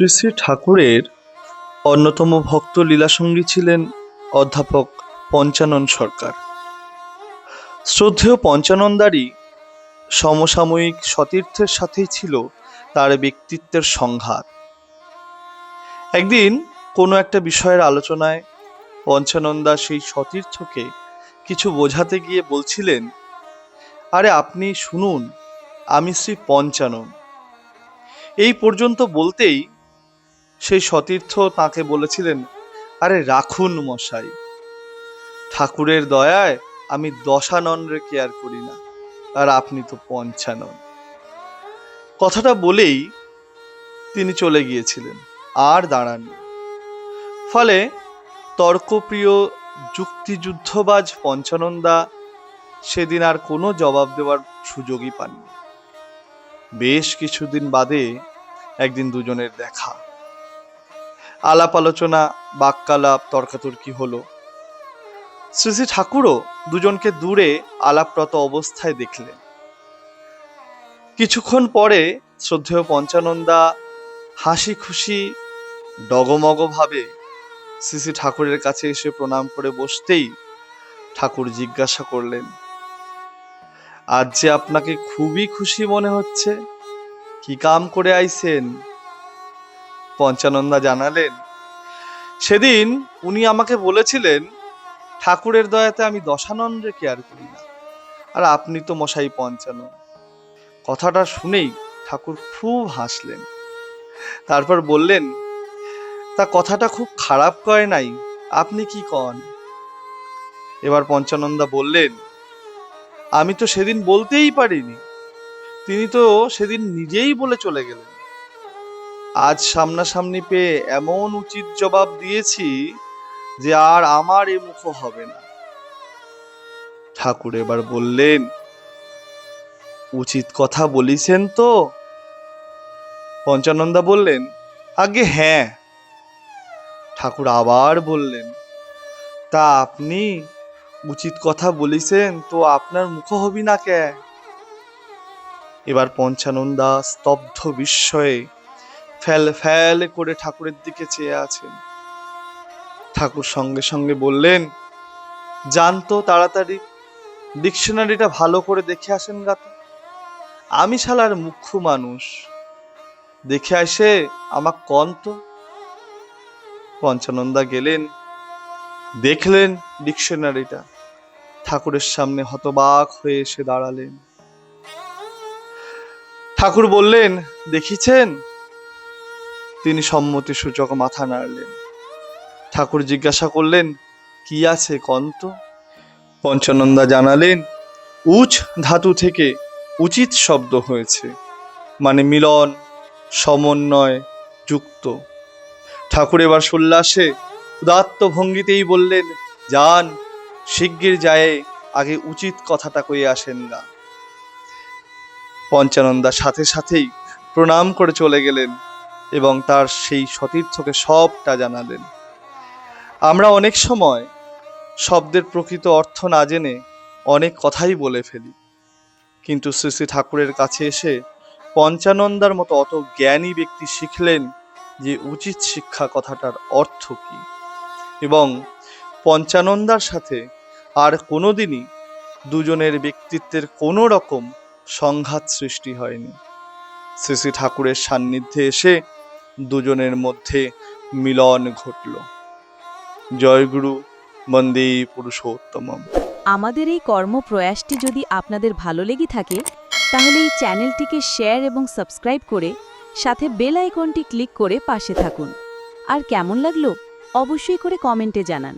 শ্রী শ্রী ঠাকুরের অন্যতম ভক্ত লীলাসঙ্গী ছিলেন অধ্যাপক পঞ্চানন সরকার। শ্রদ্ধেয় পঞ্চানন্দারই সমসাময়িক সতীর্থের সাথেই ছিল তার ব্যক্তিত্বের সংঘাত। একদিন কোনো একটা বিষয়ের আলোচনায় পঞ্চানন্দা সেই সতীর্থকে কিছু বোঝাতে গিয়ে বলছিলেন, আরে আপনি শুনুন, আমি শ্রী পঞ্চানন। এই পর্যন্ত বলতেই সেই সতীর্থ তাকে বলেছিলেন, আরে রাখুন মশাই, ঠাকুরের দয়ায় আমি দশাননরে কেয়ার করি না, আর আপনি তো পঞ্চানন। কথাটা বলেই তিনি চলে গিয়েছিলেন, আর দাঁড়াননি। ফলে তর্কপ্রিয় যুক্তিযুদ্ধবাজ পঞ্চানন্দা সেদিন আর কোনো জবাব দেওয়ার সুযোগই পাননি। বেশ কিছুদিন বাদে একদিন দুজনের দেখা। আলাপ আলোচনা, বাক্যালাপ, তর্কাতর্কি হলো। শ্রী শ্রী ঠাকুরও দুজনকে দূরে আলাপরত অবস্থায় দেখলেন। কিছুক্ষণ পরে শ্রদ্ধেয় পঞ্চানন্দা হাসি খুশি ডগমগ ভাবে শ্রী শ্রী ঠাকুরের কাছে এসে প্রণাম করে বসতেই ঠাকুর জিজ্ঞাসা করলেন, আজ যে আপনাকে খুবই খুশি মনে হচ্ছে, কি কাম করে আইছেন? পঞ্চানন্দা জানালেন, সেদিন উনি আমাকে বলেছিলেন, ঠাকুরের দয়াতে আমি দশানন্দে কেয়ার করি না, আর আপনি তো মশাই পঞ্চানন। কথাটা শুনেই ঠাকুর খুব হাসলেন। তারপর বললেন, তা কথাটা খুব খারাপ কয় নাই, আপনি কি কন? এবার পঞ্চানন্দা বললেন, আমি তো সেদিন বলতেই পারিনি, তিনি তো সেদিন নিজেই বলে চলে গেলেন। আজ সামনাসামনি পেয়ে এমন উচিত জবাব দিয়েছি যে আর আমার এ মুখ হবে না। ঠাকুর এবার বললেন, উচিত কথা বলিছেন তো? পঞ্চানন্দা বললেন আগে হ্যাঁ। ঠাকুর আবার বললেন, তা আপনি উচিত কথা বলিছেন তো আপনার মুখ হবি না কে? এবার পঞ্চানন্দা স্তব্ধ বিস্ময়ে ফ্যাল ফ্যাল করে ঠাকুরের দিকে চেয়ে আছেন। ঠাকুর সঙ্গে সঙ্গে বললেন জানতো তাড়াতাড়ি, ডিকশনারিটা ভালো করে দেখে আসেন গাতে। আমি শালার মুখ্য মানুষ। দেখে আসে আমার কন্ত। পঞ্চানন্দা গেলেন, দেখলেন ডিকশনারিটা। ঠাকুরের সামনে হতবাক হয়ে এসে দাঁড়ালেন। ঠাকুর বললেন, দেখিছেন? তিনি সম্মতি সূচক মাথা নাড়লেন। ঠাকুর জিজ্ঞাসা করলেন, কি আছে কন্ত? পঞ্চানন্দা জানালেন, উচ ধাতু থেকে উচিত শব্দ হয়েছে মানে মিলন, সমন্বয়, যুক্ত। ঠাকুর এবার সোল্লাসে উদাত্ত ভঙ্গিতেই বললেন, যান, শিগগির যায় আগে উচিত কথাটা কয়ে আসেন না। পঞ্চানন্দা সাথে সাথেই প্রণাম করে চলে গেলেন। এবং তার সেই সতীর্থকে সবটা জানালেন। আমরা অনেক সময় শব্দের প্রকৃত অর্থ না জেনে অনেক কথাই বলে ফেলি। কিন্তু শ্রী শ্রী ঠাকুরের কাছে এসে পঞ্চানন্দার মতো অত জ্ঞানী ব্যক্তি শিখলেন যে উচিত শিক্ষা কথাটার অর্থ কি। এবং পঞ্চানন্দার সাথে আর কোনোদিনই দুজনের ব্যক্তিত্বের কোনো রকম সংঘাত সৃষ্টি হয়নি। শ্রী শ্রী ঠাকুরের সান্নিধ্যে এসে দুজনের মধ্যে মিলন ঘটল। জয়গুরু বন্দে পুরুষোত্তম আমাদের এই কর্মপ্রয়াসটি যদি আপনাদের ভালো লেগে থাকে, তাহলে এই চ্যানেলটিকে শেয়ার এবং সাবস্ক্রাইব করে সাথে বেল আইকনটি ক্লিক করে পাশে থাকুন। আর কেমন লাগল, অবশ্যই করে কমেন্টে জানান।